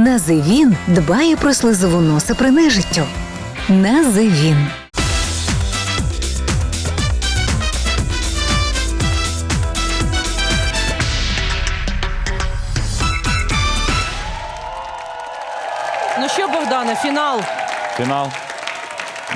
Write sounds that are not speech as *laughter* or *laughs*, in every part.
Називін дбає про слизову носа при нежиттю. Називін. Ну що, Богдане, фінал. Фінал.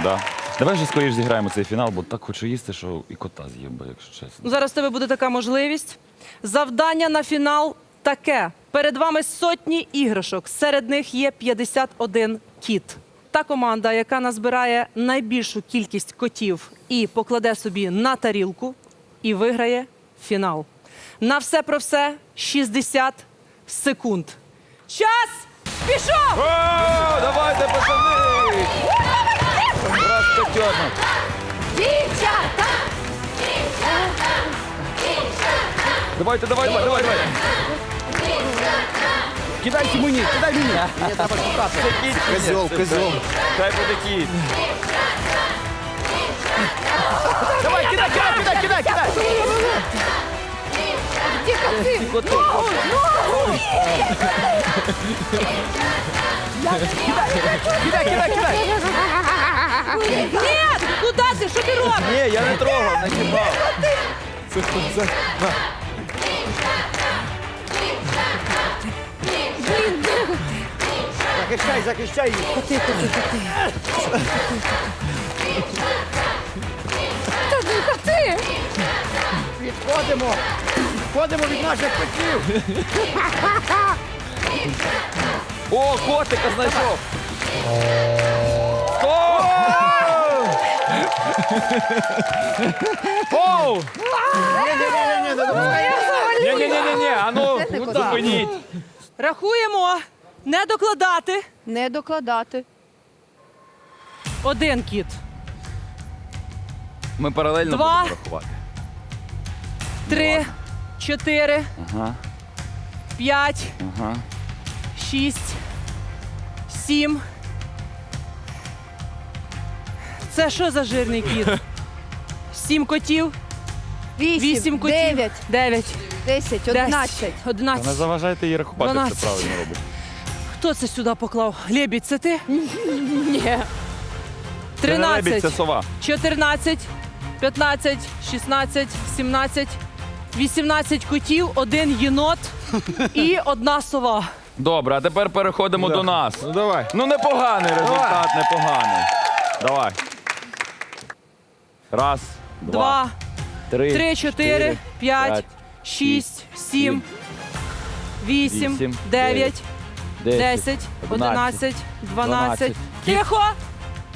Да. Давай же скоріш зіграємо цей фінал, бо так хочу їсти, що і кота з'їв би, якщо чесно. Ну, Зараз в тебе буде така можливість. Завдання на фінал таке: перед вами сотні іграшок. Серед них є 51 кіт. Та команда, яка назбирає найбільшу кількість котів і покладе собі на тарілку, і виграє фінал. На все про все 60 секунд. Час пішов! О, давайте, пацани! Раз котенок. Дівчата! Давайте, давай, давай, давай, давай. Кидайте мені, кидай мені. Мені треба шукати. Козьол, козьол. Хай буде кіт. Давай, кидай, кидай, кидай, кидай, кидай. Де коти? Кидай, кидай, кидай. Ні! Куди ти? Що ти робиш? Ні, я не трогав, не чіпав. Захищай, захищай їх. Коти, коти, коти. Та ну коти! Відходимо. Відходимо від наших котів. О, котика знайшов. Оу! Ні-ні-ні, не. Ні-ні-ні, ну, Це не кот. зупиніть. Рахуємо. Не докладати. Не докладати. Один кіт. Ми паралельно Два. будемо рахувати. Три, чотири, Ага, п'ять, ага. шість, сім. Це що за жирний кіт? *laughs* Сім котів, Вісім, вісім котів, дев'ять, дев'ять, десять, десять, одинадцять. Не заважайте її рахувати, Дванадцять. правильно робить. Хто це сюди поклав? Лебідь, це ти? Ні. Лебідь, це Тринадцять, сова. чотирнадцять, п'ятнадцять, шістнадцять, сімнадцять, вісімнадцять котів, один єнот *laughs* і одна сова. Добре, а тепер переходимо до нас. Ну давай. Ну, непоганий результат, непоганий. Давай. Раз, два, Два, три, три, чотири, п'ять, шість, сім, вісім, вісім, дев'ять, десять, десять, одинадцять, дванадцять. Тихо!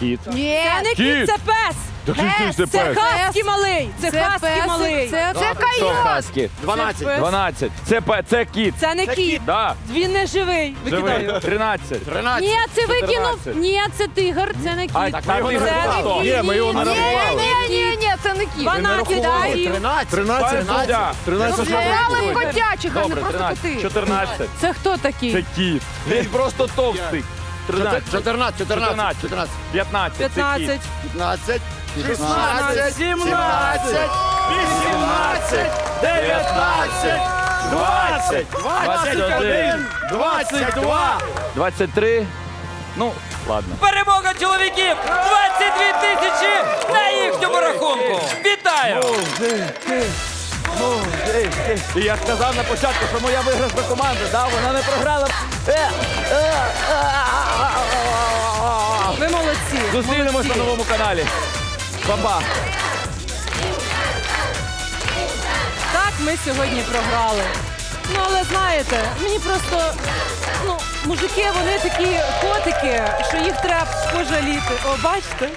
Кіт. Ні. Це не кіт, Кіт. це пес! Який ти Це пес? хаський малий! Це хаський песик, малий! Це, це Що койот. хаски? Це 12. пес. 12. Це, пе- це кіт. Це не кіт! Да. Він не живий! Викидаю! Живий. 13. 13. Ні, це викинув. 14. Ні, це тигр, це не кіт. Ай, Так, ми його не вже рахували. Ні, ми його не Ні, рахували. ні, ні, ні, це не кіт. 12 котів! 13. 13. 13. 13. Взяли котячих, а не Добре, просто 13. коти. 14. Це хто такий? Це кіт. Він просто товстий. 13. 14, 14, 14, 15. Це 15, кіт. 15, 16, 17, 17, 18, 19, 20, 21, 22, 23. Ну, ладно. Перемога чоловіків 22 тисячі на їхньому рахунку. Вітаю! І я сказав на початку, що моя виграшна команда, да, вона не програла. Е, е, е, ви молодці! Зустрінемось на новому каналі. Па-па. Так, ми сьогодні програли. Ну, але знаєте, мені просто, ну, мужики, вони такі котики, що їх треба пожаліти. О, бачите?